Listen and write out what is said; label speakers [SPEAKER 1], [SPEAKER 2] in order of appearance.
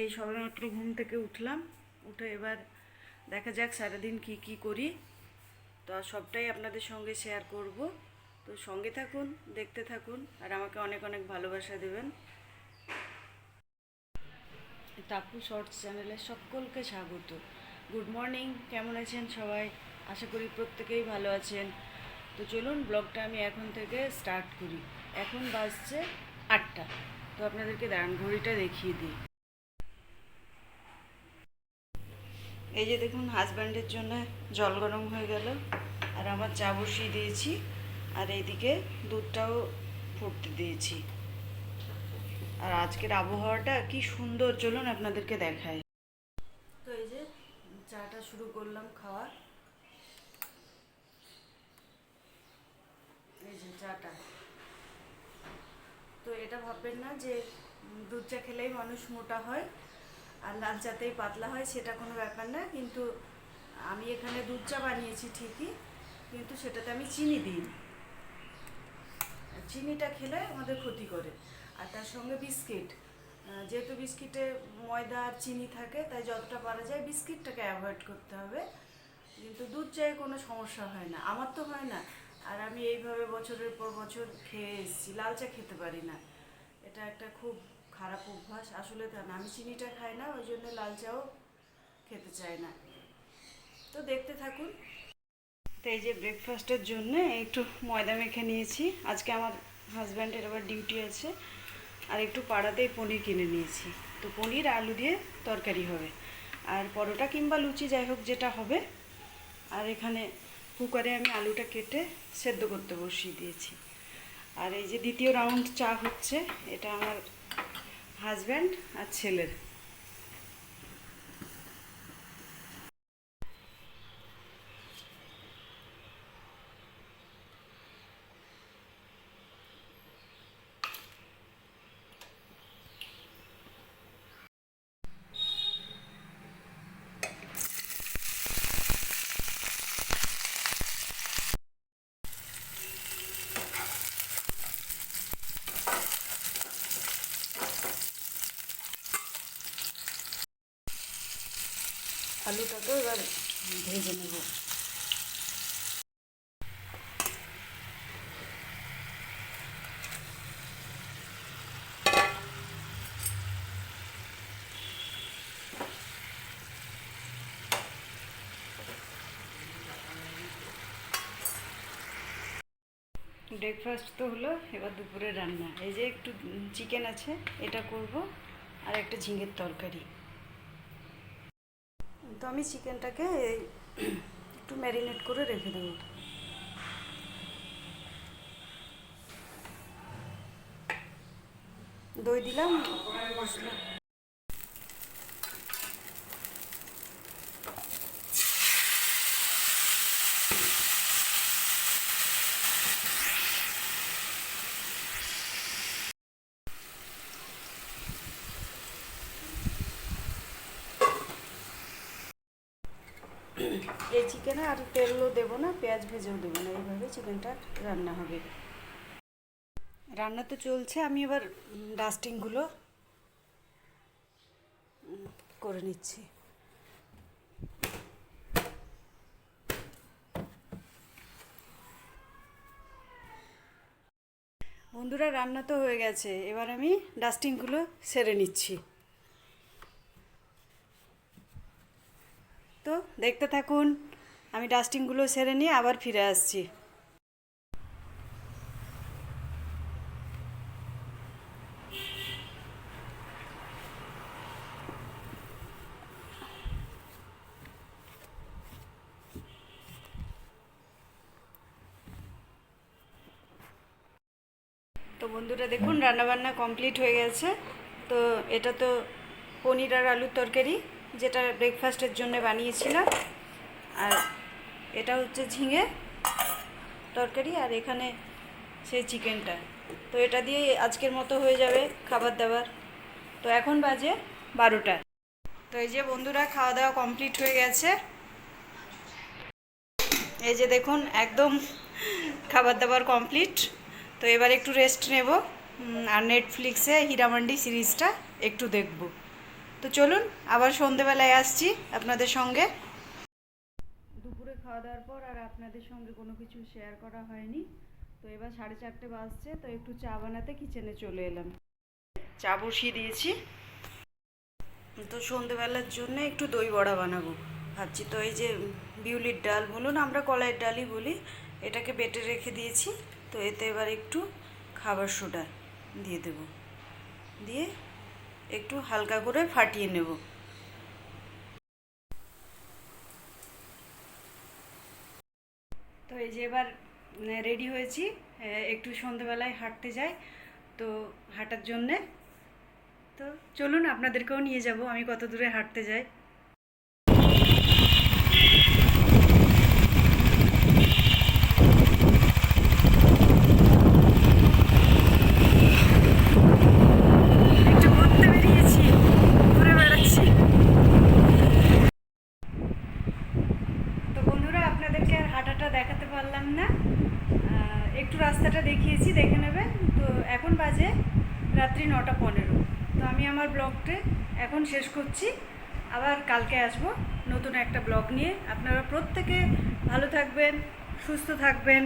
[SPEAKER 1] এই সবেমাত্র ঘুম থেকে উঠলাম। উঠে এবার দেখা যাক সারাদিন কি কি করি। তো সবটাই আপনাদের সঙ্গে শেয়ার করব। তো সঙ্গে থাকুন, দেখতে থাকুন, আর আমাকে অনেক অনেক ভালোবাসা দেবেন। টাপু শর্টস চ্যানেলে সকলকে স্বাগত। গুড মর্নিং, কেমন আছেন সবাই? আশা করি প্রত্যেকেই ভালো আছেন। তো চলুন, ব্লগটা আমি এখন থেকে স্টার্ট করি। এখন বাজছে আটটা। তো আপনাদেরকে দাঁড়ান, ঘড়িটা দেখিয়ে দিই। এই যে দেখুন হাজব্যান্ডের জন্য জল গরম হয়ে গেল। আর আমার চা বসিয়ে দিয়েছি। আর এইদিকে দুধটাও ফুটতে দিয়েছি। আর আজকের আবহাওয়াটা কি সুন্দর, চলুন আপনাদেরকে দেখায় তো এই যে চাটা শুরু করলাম খাওয়া। এই যে চাটা। তো এটা ভাববেন না যে দুধ চা খেলেই মানুষ মোটা হয়। আর লাল চাতেই পাতলা হয়, সেটা কোনো ব্যাপার না, কিন্তু আমি এখানে দুধ চা বানিয়েছি ঠিকই, কিন্তু সেটাতে আমি চিনি দিই। চিনিটা খেলে আমাদের ক্ষতি করে। আর তার সঙ্গে বিস্কিট যেহেতু বিস্কিটে ময়দা আর চিনি থাকে, তাই যতটা পারা যায় বিস্কিটটাকে অ্যাভয়েড করতে হবে। কিন্তু দুধ চায়ে কোনো সমস্যা হয় না, আমার তো হয় না। আর আমি এইভাবে বছরের পর বছর খেয়ে এসেছি, লাল চা খেতে পারি না। এটা একটা খুব খারাপ অভ্যাস, আসলে তা না। আমি চিনিটা খাই না, ওই জন্য লাল চাও খেতে চাই না। তো দেখতে থাকুন। তো এই যে ব্রেকফাস্টের জন্য একটু ময়দা মেখে নিয়েছি। আজকে আমার হাজব্যান্ডের আবার ডিউটি আছে। আর একটু পাড়াতেই পনির কিনে নিয়েছি। তো পনির, আলু দিয়ে তরকারি হবে। আর পরোটা কিংবা লুচি যাই হোক যেটা হবে। আর এখানে কুকারে আমি আলুটা কেটে সেদ্ধ করতে বসিয়ে দিয়েছি। আর এই যে দ্বিতীয় রাউন্ড চা হচ্ছে, এটা আমার হাজব্যান্ড আর ছেলের আলুটাকেও এবার ভেজে নেব। ব্রেকফাস্ট তো হলো, এবার দুপুরে রান্না। এই যে একটু চিকেন আছে, এটা করব, আর একটা ঝিঙের তরকারি। তো আমি চিকেনটাকে একটু ম্যারিনেট করে রেখে দেবো। দই দিলাম মশলা এই চিকেনে আর তেলও দেবো না, পেঁয়াজ ভেজেও দেবো না। এইভাবে চিকেনটা রান্না হবে। রান্না তো চলছে, আমি এবার ডাস্টিংগুলো করে নিচ্ছি। বন্ধুরা, রান্না তো হয়ে গেছে। এবার আমি ডাস্টিংগুলো সেরে নিচ্ছি। তো দেখতে থাকুন। আমি ডাস্টিংগুলো সেরে নিয়ে আবার ফিরে আসছি। তো বন্ধুরা দেখুন, রান্নাবান্না কমপ্লিট হয়ে গেছে। তো এটা তো পনির আর আলুর তরকারি, যেটা ব্রেকফাস্টের জন্য বানিয়েছিলাম। আর এটা হচ্ছে ঝিঙে তরকারি আর এখানে সেই চিকেনটা। তো এটা দিয়ে আজকের মতো হয়ে যাবে খাবার দাবার। তো এখন বাজে বারোটা। তো এই যে বন্ধুরা, খাওয়া দাওয়া কমপ্লিট হয়ে গেছে। এই যে দেখুন, একদম খাবার দাবার কমপ্লিট। তো এবার একটু রেস্ট নেব। আর নেটফ্লিক্সে হীরামান্ডি সিরিজটা একটু দেখব। তো চলুন, আবার সন্ধেবেলায় আসছি আপনাদের সঙ্গে। খাওয়া দাওয়ার পর আর আপনাদের সঙ্গে কোনো কিছু শেয়ার করা হয়নি। তো এবার সাড়ে চারটে বাজছে, তো একটু চা বানাতে কিচেনে চলে এলাম। চা বসিয়ে দিয়েছি। তো সন্ধেবেলার জন্য একটু দই বড়া বানাবো। ভাবছি তো এই যে বিউলির ডাল বলুন, আমরা কলাইয়ের ডালই বলি, এটাকে বেটে রেখে দিয়েছি। তো এতে এবার একটু খাবার সোডা দিয়ে দেব। দিয়ে একটু হালকা করে ফাটিয়ে নেব। তো এই যে এবার রেডি হয়েছি। একটু সন্ধেবেলায় হাঁটতে যাই। তো হাঁটার জন্যে। তো চলুন, আপনাদেরকেও নিয়ে যাব। আমি কত দূরে হাঁটতে যাই একটু ঘুরতে বেরিয়েছি ঘুরে বেড়াচ্ছি তো বন্ধুরা আপনাদেরকে আর হাঁটাটা দেখাতে পারলাম না আহ, একটু রাস্তাটা দেখিয়েছি দেখে নেবেন তো এখন বাজে রাত্রি নটা পনেরো। তো আমি আমার ব্লগটা এখন শেষ করছি। আবার কালকে আসব নতুন একটা ব্লগ নিয়ে। আপনারা প্রত্যেকে ভালো থাকবেন, সুস্থ থাকবেন।